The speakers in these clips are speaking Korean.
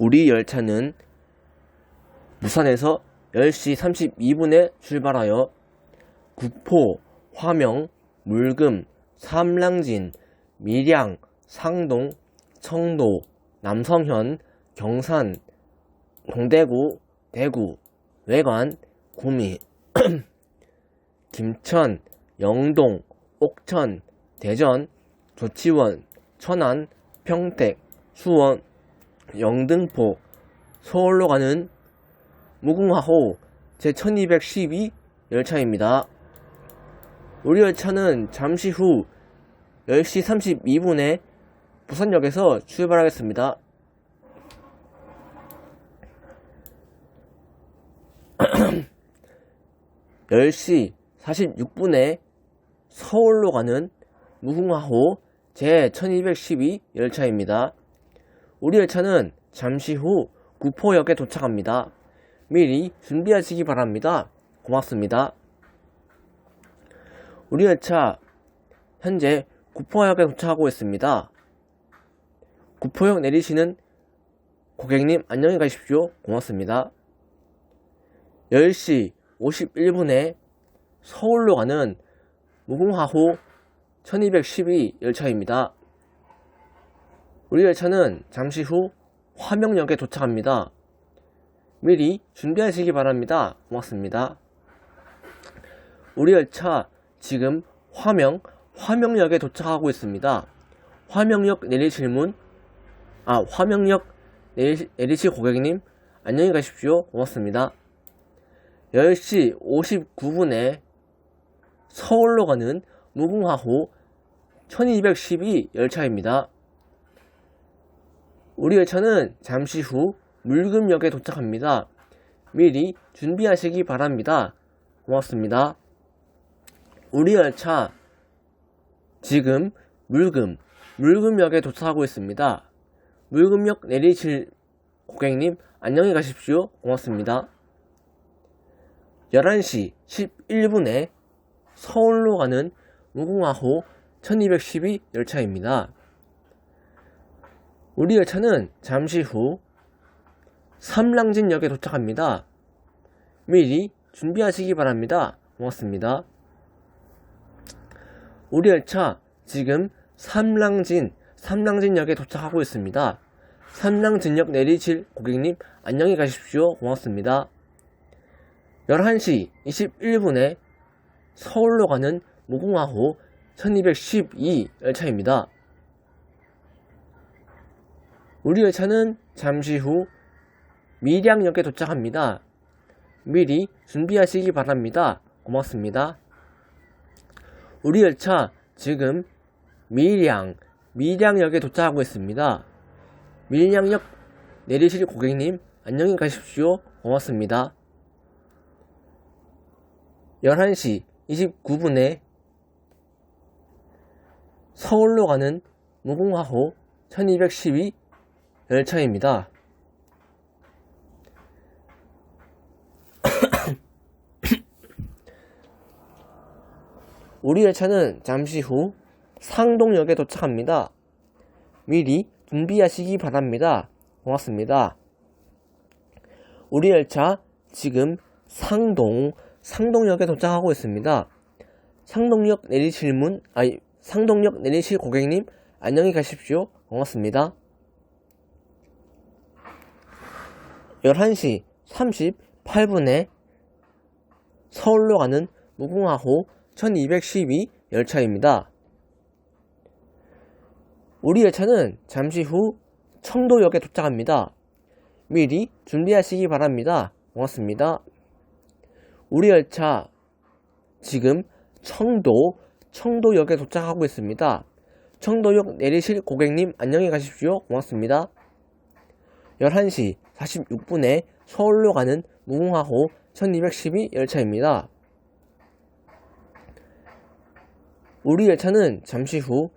우리 열차는 부산에서 10시 32분에 출발하여 구포, 화명, 물금, 삼랑진, 밀양, 상동, 청도, 남성현, 경산, 동대구, 대구, 외관, 구미, 김천, 영동, 옥천, 대전, 조치원, 천안, 평택, 수원, 영등포, 서울로 가는 무궁화호 제1212 열차입니다. 우리 열차는 잠시 후 10시 32분에 부산역에서 출발하겠습니다. (10시 46분에) 서울로 가는 무궁화호 제1212 열차입니다. 우리 열차는 잠시 후 구포역에 도착합니다. 미리 준비하시기 바랍니다. 고맙습니다. 우리 열차 현재 구포역에 도착하고 있습니다. 구포역 내리시는 고객님 안녕히 가십시오. 고맙습니다. 10시 51분에 서울로 가는 무궁화호 1212 열차입니다. 우리 열차는 잠시 후 화명역에 도착합니다. 미리 준비하시기 바랍니다. 고맙습니다. 우리 열차 지금 화명, 화명역에 도착하고 있습니다. 화명역 내리실 문, 아, 화명역 내리, 내리실 고객님, 안녕히 가십시오. 고맙습니다. 10시 59분에 서울로 가는 무궁화호 1212 열차입니다. 우리 열차는 잠시 후 물금역에 도착합니다. 미리 준비하시기 바랍니다. 고맙습니다. 우리 열차 지금 물금, 물금역에 도착하고 있습니다. 물금역 내리실 고객님 안녕히 가십시오. 고맙습니다. 11시 11분에 서울로 가는 무궁화호 1212 열차입니다. 우리 열차는 잠시 후 삼랑진역에 도착합니다. 미리 준비하시기 바랍니다. 고맙습니다. 우리 열차 지금 삼랑진, 삼랑진역에 도착하고 있습니다. 삼랑진역 내리실 고객님 안녕히 가십시오. 고맙습니다. 11시 21분에 서울로 가는 무궁화호 1212 열차입니다. 우리 열차는 잠시 후 밀양역에 도착합니다. 미리 준비하시기 바랍니다. 고맙습니다. 우리 열차 지금 밀양, 밀양역에 도착하고 있습니다. 밀양역 내리실 고객님 안녕히 가십시오. 고맙습니다. 11시 29분에 서울로 가는 무궁화호 1212 열차입니다. 우리 열차는 잠시 후 상동역에 도착합니다. 미리 준비하시기 바랍니다. 고맙습니다. 우리 열차 지금 상동, 상동역에 도착하고 있습니다. 상동역 내리실 문, 아니, 상동역 내리실 고객님, 안녕히 가십시오. 고맙습니다. 11시 38분에 서울로 가는 무궁화호 1212 열차입니다. 우리 열차는 잠시 후 청도역에 도착합니다. 미리 준비하시기 바랍니다. 고맙습니다. 우리 열차 지금 청도, 청도역에 도착하고 있습니다. 청도역 내리실 고객님 안녕히 가십시오. 고맙습니다. 11시 46분에 서울로 가는 무궁화호 1212 열차입니다. 우리 열차는 잠시 후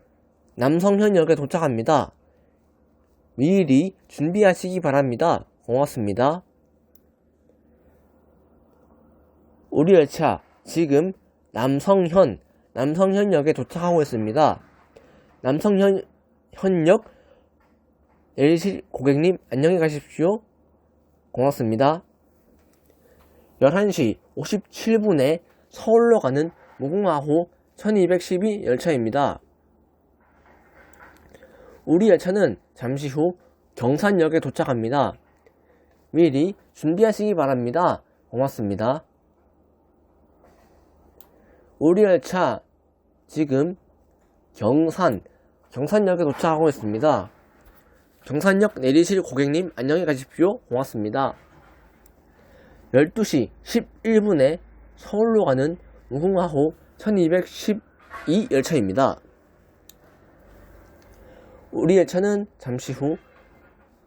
남성현역에 도착합니다. 미리 준비하시기 바랍니다. 고맙습니다. 우리 열차 지금 남성현, 남성현역에 도착하고 있습니다. 남성현, 현역 내리실 고객님 안녕히 가십시오. 고맙습니다. 11시 57분에 서울로 가는 무궁화호 1212 열차입니다. 우리 열차는 잠시 후 경산역에 도착합니다. 미리 준비하시기 바랍니다. 고맙습니다. 우리 열차 지금 경산, 경산역에 도착하고 있습니다. 경산역 내리실 고객님 안녕히 가십시오. 고맙습니다. 12시 11분에 서울로 가는 무궁화호 1212 열차입니다. 우리 열차는 잠시 후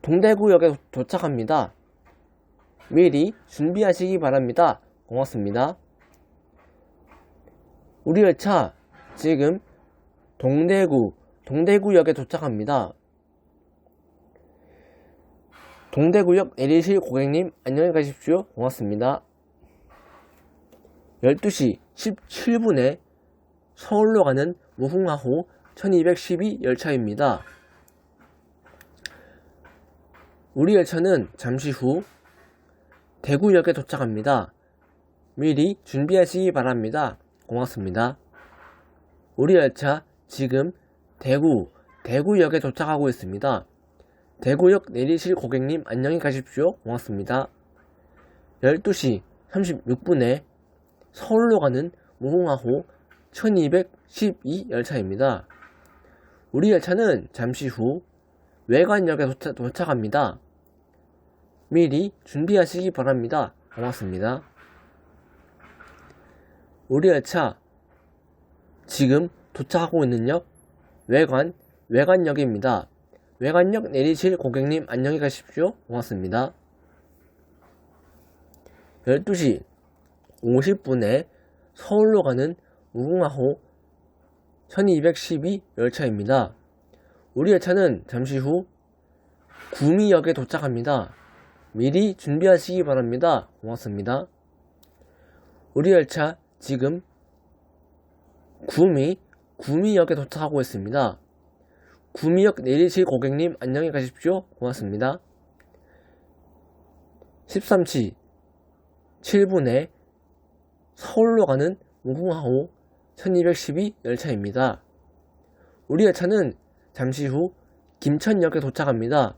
동대구역에 도착합니다. 미리 준비하시기 바랍니다. 고맙습니다. 우리 열차 지금 동대구, 동대구역에 도착합니다. 동대구역 내리실 고객님 안녕히 가십시오. 고맙습니다. 12시 17분에 서울로 가는 무궁화호 1212 열차입니다. 우리 열차는 잠시 후 대구역에 도착합니다. 미리 준비하시기 바랍니다. 고맙습니다. 우리 열차 지금 대구, 대구역에 도착하고 있습니다. 대구역 내리실 고객님 안녕히 가십시오. 고맙습니다. 12시 36분에 서울로 가는 무궁화호 1212 열차입니다. 우리 열차는 잠시 후 외관역에 도착, 도착합니다. 미리 준비하시기 바랍니다. 고맙습니다. 우리 열차 지금 도착하고 있는 역 외관 외관역입니다. 외관역 내리실 고객님 안녕히 가십시오. 고맙습니다. 12시 50분에 서울로 가는 무궁화호 1212 열차입니다. 우리 열차는 잠시 후 구미역에 도착합니다. 미리 준비하시기 바랍니다. 고맙습니다. 우리 열차 지금 구미, 구미역에 도착하고 있습니다. 구미역 내리실 고객님 안녕히 가십시오. 고맙습니다. 13시 7분에 서울로 가는 무궁화호 1212 열차입니다. 우리 열차는 잠시 후 김천역에 도착합니다.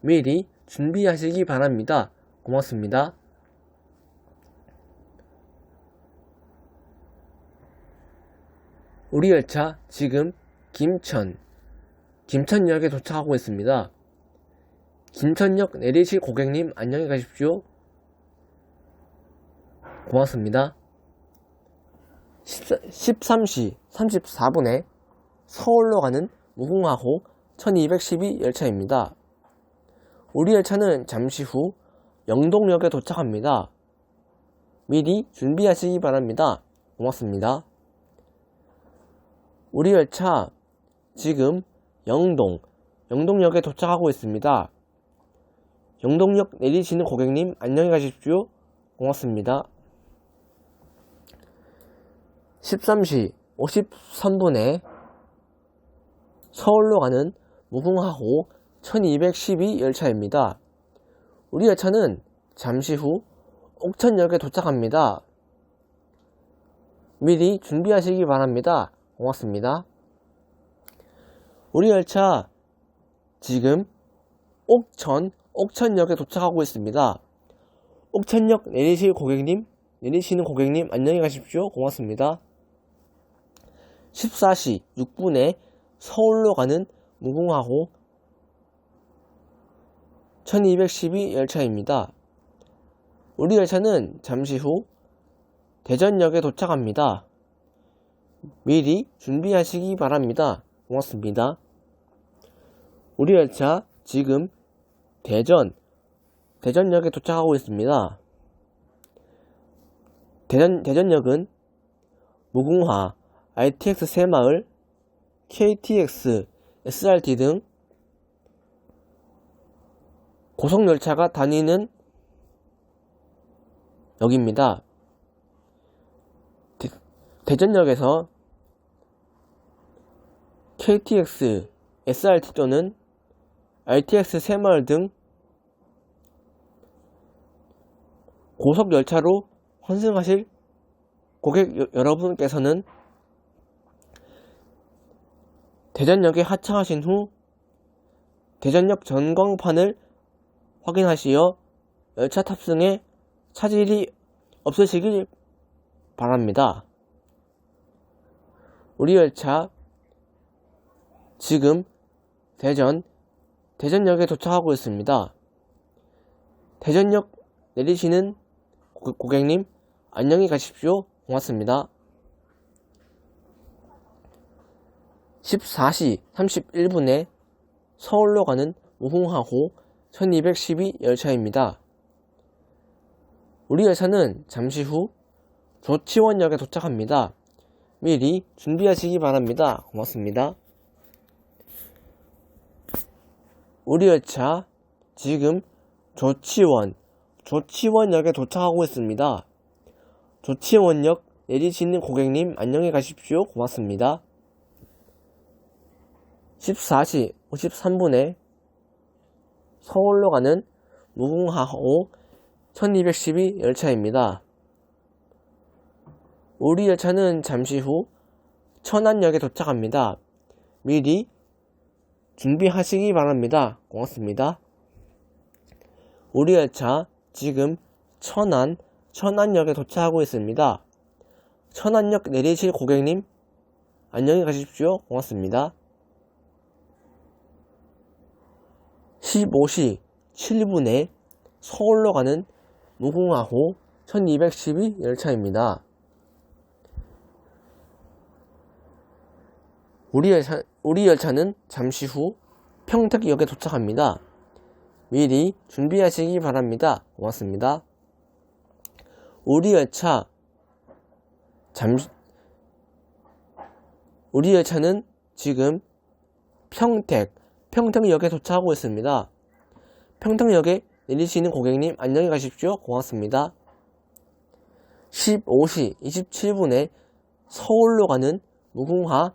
미리 준비하시기 바랍니다. 고맙습니다. 우리 열차 지금 김천, 김천역에 도착하고 있습니다. 김천역 내리실 고객님 안녕히 가십시오. 고맙습니다. 13시 34분에 서울로 가는 무궁화호 1212 열차입니다. 우리 열차는 잠시 후 영동역에 도착합니다. 미리 준비하시기 바랍니다. 고맙습니다. 우리 열차 지금 영동, 영동역에 도착하고 있습니다. 영동역 내리시는 고객님 안녕히 가십시오. 고맙습니다. 13시 53분에 서울로 가는 무궁화호 1212 열차입니다. 우리 열차는 잠시 후 옥천역에 도착합니다. 미리 준비하시기 바랍니다. 고맙습니다. 우리 열차 지금 옥천, 옥천역에 도착하고 있습니다. 옥천역 내리실 고객님, 내리시는 고객님 안녕히 가십시오. 고맙습니다. 14시 6분에 서울로 가는 무궁화호 1212 열차입니다. 우리 열차는 잠시 후 대전역에 도착합니다. 미리 준비하시기 바랍니다. 고맙습니다. 우리 열차 지금 대전, 대전역에 도착하고 있습니다. 대전, 대전역은 무궁화, ITX 새마을, KTX, SRT 등 고속열차가 다니는 역입니다. 대, 대전역에서 KTX, SRT 또는 RTX 새마을 등 고속 열차로 환승하실 고객 여- 여러분께서는 대전역에 하차하신 후 대전역 전광판을 확인하시어 열차 탑승에 차질이 없으시길 바랍니다. 우리 열차 지금 대전 대전역에 도착하고 있습니다. 대전역 내리시는 고- 고객님 안녕히 가십시오. 고맙습니다. 14시 31분에 서울로 가는 무궁화호 1212 열차입니다. 우리 열차는 잠시 후 조치원역에 도착합니다. 미리 준비하시기 바랍니다. 고맙습니다. 우리 열차 지금 조치원, 조치원역에 도착하고 있습니다. 조치원역 내리시는 고객님 안녕히 가십시오. 고맙습니다. 14시 53분에 서울로 가는 무궁화호 1212 열차입니다. 우리 열차는 잠시 후 천안역에 도착합니다. 미리 준비하시기 바랍니다. 고맙습니다. 우리 열차 지금 천안, 천안역에 도착하고 있습니다. 천안역 내리실 고객님 안녕히 가십시오. 고맙습니다. 15시 7분에 서울로 가는 무궁화호 1212 열차입니다. 우리 열차, 우리 열차는 잠시 후 평택역에 도착합니다. 미리 준비하시기 바랍니다. 고맙습니다. 우리 열차 잠시 우리 열차는 지금 평택 평택역에 도착하고 있습니다. 평택역에 내리시는 고객님 안녕히 가십시오. 고맙습니다. 15시 27분에 서울로 가는 무궁화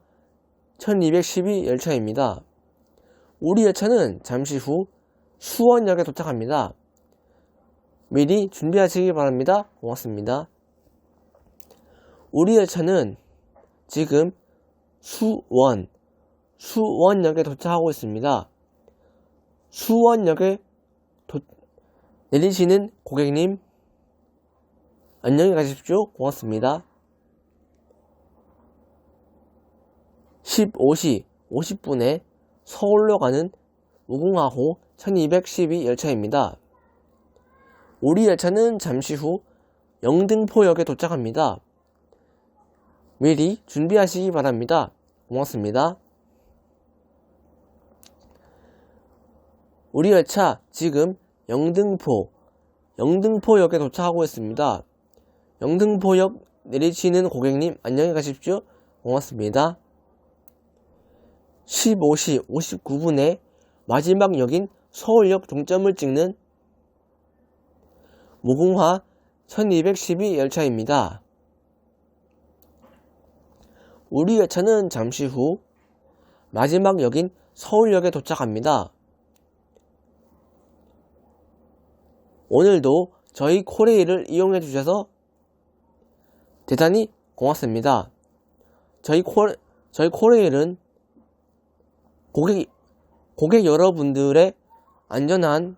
1212 열차입니다. 우리 열차는 잠시 후 수원역에 도착합니다. 미리 준비하시기 바랍니다. 고맙습니다. 우리 열차는 지금 수원, 수원역에 도착하고 있습니다. 수원역에 도- 내리시는 고객님, 안녕히 가십시오. 고맙습니다. 15시 50분에 서울로 가는 무궁화호 1212 열차입니다. 우리 열차는 잠시 후 영등포역에 도착합니다. 미리 준비하시기 바랍니다. 고맙습니다. 우리 열차 지금 영등포, 영등포역에 도착하고 있습니다. 영등포역 내리시는 고객님 안녕히 가십시오. 고맙습니다. 15시 59분에 마지막 역인 서울역 종점을 찍는 무궁화 1212 열차입니다. 우리 열차는 잠시 후 마지막 역인 서울역에 도착합니다. 오늘도 저희 코레일을 이용해 주셔서 대단히 고맙습니다. 저희 코 저희 코레일은 고객 고객 여러분들의 안전한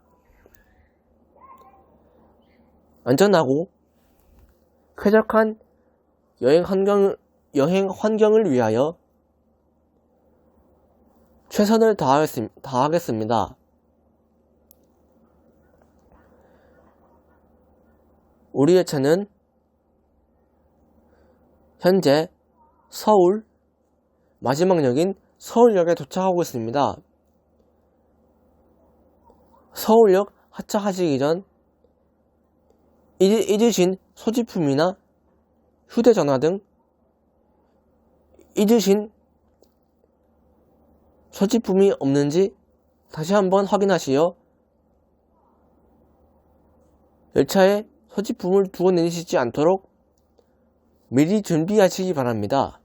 안전하고 쾌적한 여행 환경을 여행 환경을 위하여 최선을 다하겠습, 다하겠습니다. 우리 열차는 현재 서울 마지막 역인 서울역에 도착하고 있습니다. 서울역 하차하시기 전 잊- 잊으신 소지품이나 휴대전화 등 잊으신 소지품이 없는지 다시 한번 확인하시어 열차에 소지품을 두고 내리시지 않도록 미리 준비하시기 바랍니다.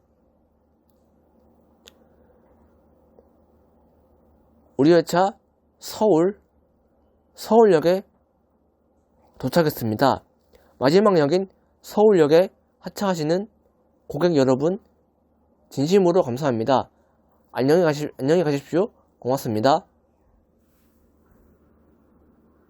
우리 열차 서울, 서울역에 도착했습니다. 마지막 역인 서울역에 하차하시는 고객 여러분, 진심으로 감사합니다. 안녕히 가시, 안녕히 가십시오. 고맙습니다.